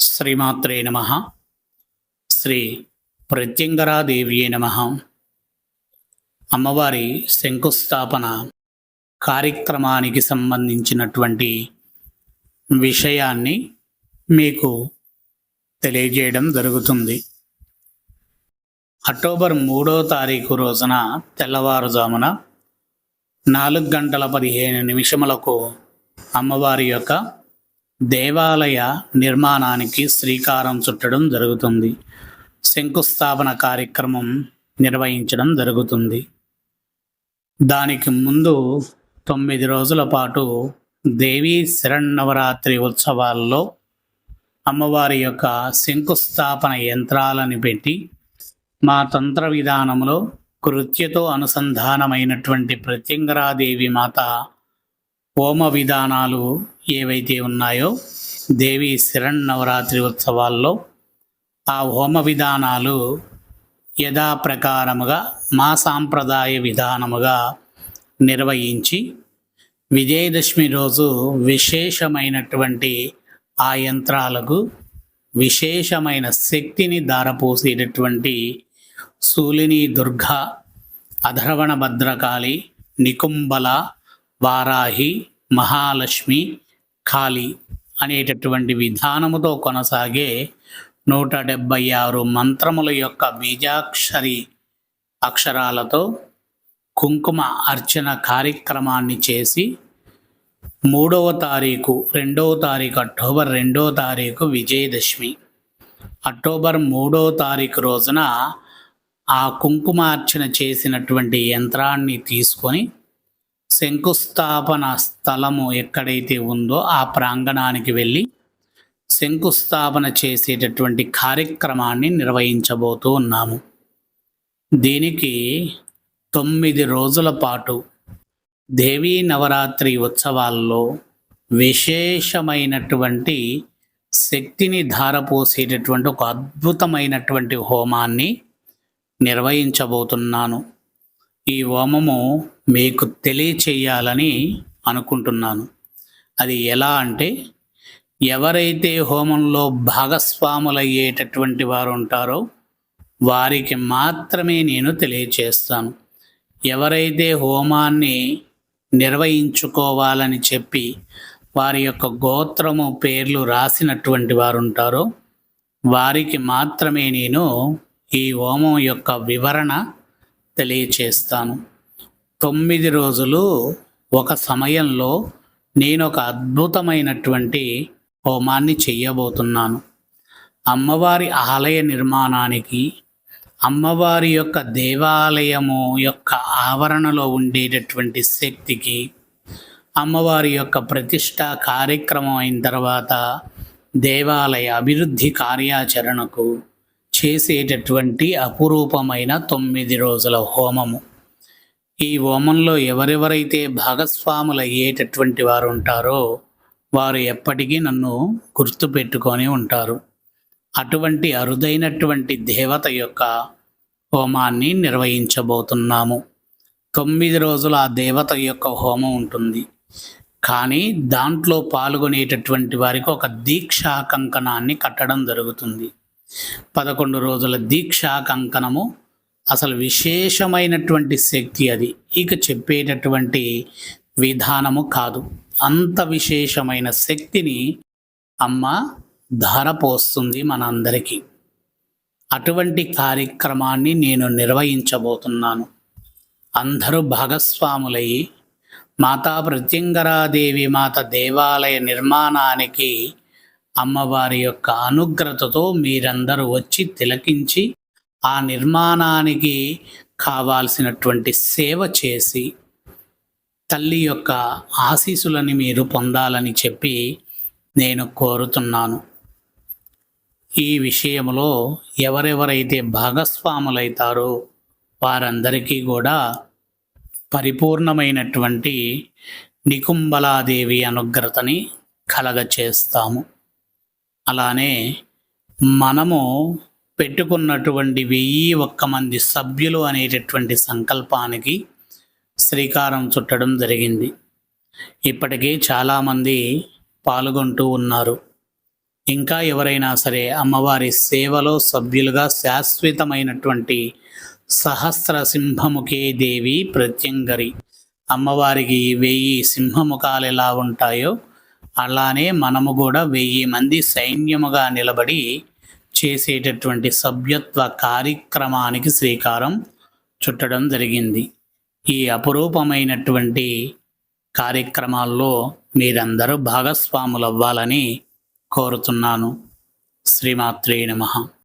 శ్రీమాత్రే నమ. శ్రీ ప్రత్యంగరాదేవియే నమ. అమ్మవారి శంకుస్థాపన కార్యక్రమానికి సంబంధించినటువంటి విషయాన్ని మీకు తెలియజేయడం జరుగుతుంది. అక్టోబర్ మూడో తారీఖు రోజున తెల్లవారుజామున నాలుగు గంటల పదిహేను నిమిషములకు అమ్మవారి యొక్క దేవాలయ నిర్మాణానికి శ్రీకారం చుట్టడం జరుగుతుంది. శంకుస్థాపన కార్యక్రమం నిర్వహించడం జరుగుతుంది. దానికి ముందు తొమ్మిది రోజుల పాటు దేవీ శరణవరాత్రి ఉత్సవాల్లో అమ్మవారి యొక్క శంకుస్థాపన యంత్రాలను పెట్టి మా తంత్ర విధానంలో కృత్యతో అనుసంధానమైనటువంటి ప్రత్యంగరాదేవి మాత హోమ విధానాలు ఏవైతే ఉన్నాయో దేవి శరణ్ నవరాత్రి ఉత్సవాల్లో ఆ హోమ విధానాలు యథాప్రకారముగా మా సాంప్రదాయ విధానముగా నిర్వహించి విజయదశమి రోజు విశేషమైనటువంటి ఆ యంత్రాలకు విశేషమైన శక్తిని దారపోసేటటువంటి సూలిని దుర్గ అధర్వణ భద్రకాళి నికుంబల వారాహి మహాలక్ష్మి కాళి అనేటటువంటి విధానముతో కొనసాగే నూట డెబ్భై ఆరు మంత్రముల యొక్క బీజాక్షరి అక్షరాలతో కుంకుమ అర్చన కార్యక్రమాన్ని చేసి మూడవ తారీఖు రెండవ తారీఖు అక్టోబర్ రెండవ తారీఖు విజయదశమి. అక్టోబర్ మూడవ తారీఖు రోజున ఆ కుంకుమార్చన చేసినటువంటి యంత్రాన్ని తీసుకొని శంకుస్థాపన స్థలము ఎక్కడైతే ఉందో ఆ ప్రాంగణానికి వెళ్ళి శంకుస్థాపన చేసేటటువంటి కార్యక్రమాన్ని నిర్వహించబోతూ ఉన్నాము. దీనికి తొమ్మిది రోజుల పాటు దేవీ నవరాత్రి ఉత్సవాల్లో విశేషమైనటువంటి శక్తిని ధారపోసేటటువంటి ఒక అద్భుతమైనటువంటి హోమాన్ని నిర్వహించబోతున్నాను. ఈ హోమము మీకు తెలియచేయాలని అనుకుంటున్నాను. అది ఎలా అంటే ఎవరైతే హోమంలో భాగస్వాములయ్యేటటువంటి వారు ఉంటారో వారికి మాత్రమే నేను తెలియచేస్తాను. ఎవరైతే హోమాన్ని నిర్వహించుకోవాలని చెప్పి వారి యొక్క గోత్రము పేర్లు రాసినటువంటి వారు ఉంటారో వారికి మాత్రమే నేను ఈ హోమం యొక్క వివరణ తెలియచేస్తాను. తొమ్మిది రోజులు ఒక సమయంలో నేను ఒక అద్భుతమైనటువంటి హోమాన్ని చెయ్యబోతున్నాను. అమ్మవారి ఆలయ నిర్మాణానికి అమ్మవారి యొక్క దేవాలయము యొక్క ఆవరణలో ఉండేటటువంటి శక్తికి అమ్మవారి యొక్క ప్రతిష్ట కార్యక్రమం అయిన తర్వాత దేవాలయ అభివృద్ధి కార్యాచరణకు చేసేటటువంటి అపురూపమైన తొమ్మిది రోజుల హోమము. ఈ హోమంలో ఎవరెవరైతే భాగస్వాములయ్యేటటువంటి వారు ఉంటారో వారు ఎప్పటికీ నన్ను గుర్తుపెట్టుకొని ఉంటారు. అటువంటి అరుదైనటువంటి దేవత యొక్క హోమాన్ని నిర్వహించబోతున్నాము. తొమ్మిది రోజులు ఆ దేవత యొక్క హోమం ఉంటుంది. కానీ దాంట్లో పాల్గొనేటటువంటి వారికి ఒక దీక్షా కంకణాన్ని కట్టడం జరుగుతుంది. పదకొండు రోజుల దీక్షా కంకణము అసలు విశేషమైనటువంటి శక్తి అది. ఇక చెప్పేటటువంటి విధానము కాదు. అంత విశేషమైన శక్తిని అమ్మ ధారపోస్తుంది మనందరికీ. అటువంటి కార్యక్రమాన్ని నేను నిర్వహించబోతున్నాను. అందరూ భాగస్వాములయ్యి మాతా ప్రత్యంగరాదేవి మాత దేవాలయ నిర్మాణానికి అమ్మవారి యొక్క అనుగ్రతతో మీరందరూ వచ్చి తిలకించి ఆ నిర్మాణానికి కావాల్సినటువంటి సేవ చేసి తల్లి యొక్క ఆశీసులని మీరు పొందాలని చెప్పి నేను కోరుతున్నాను. ఈ విషయంలో ఎవరెవరైతే భాగస్వాములైతారో వారందరికీ కూడా పరిపూర్ణమైనటువంటి నికుంబలాదేవి అనుగ్రతని కలగచేస్తాము. అలానే మనము పెట్టుకున్నటువంటి వెయ్యి ఒక్క మంది సభ్యులు అనేటటువంటి సంకల్పానికి శ్రీకారం చుట్టడం జరిగింది. ఇప్పటికే చాలామంది పాల్గొంటూ ఉన్నారు. ఇంకా ఎవరైనా సరే అమ్మవారి సేవలో సభ్యులుగా శాశ్వతమైనటువంటి సహస్ర సింహముఖే దేవి ప్రత్యంగరి. అమ్మవారికి వెయ్యి సింహముఖాలు ఎలా ఉంటాయో అలానే మనము కూడా వెయ్యి మంది సైన్యముగా నిలబడి చేసేటటువంటి సభ్యత్వ కార్యక్రమానికి శ్రీకారం చుట్టడం జరిగింది. ఈ అపురూపమైనటువంటి కార్యక్రమాల్లో మీరందరూ భాగస్వాములు అవ్వాలని కోరుతున్నాను. శ్రీమాత్రే నమః.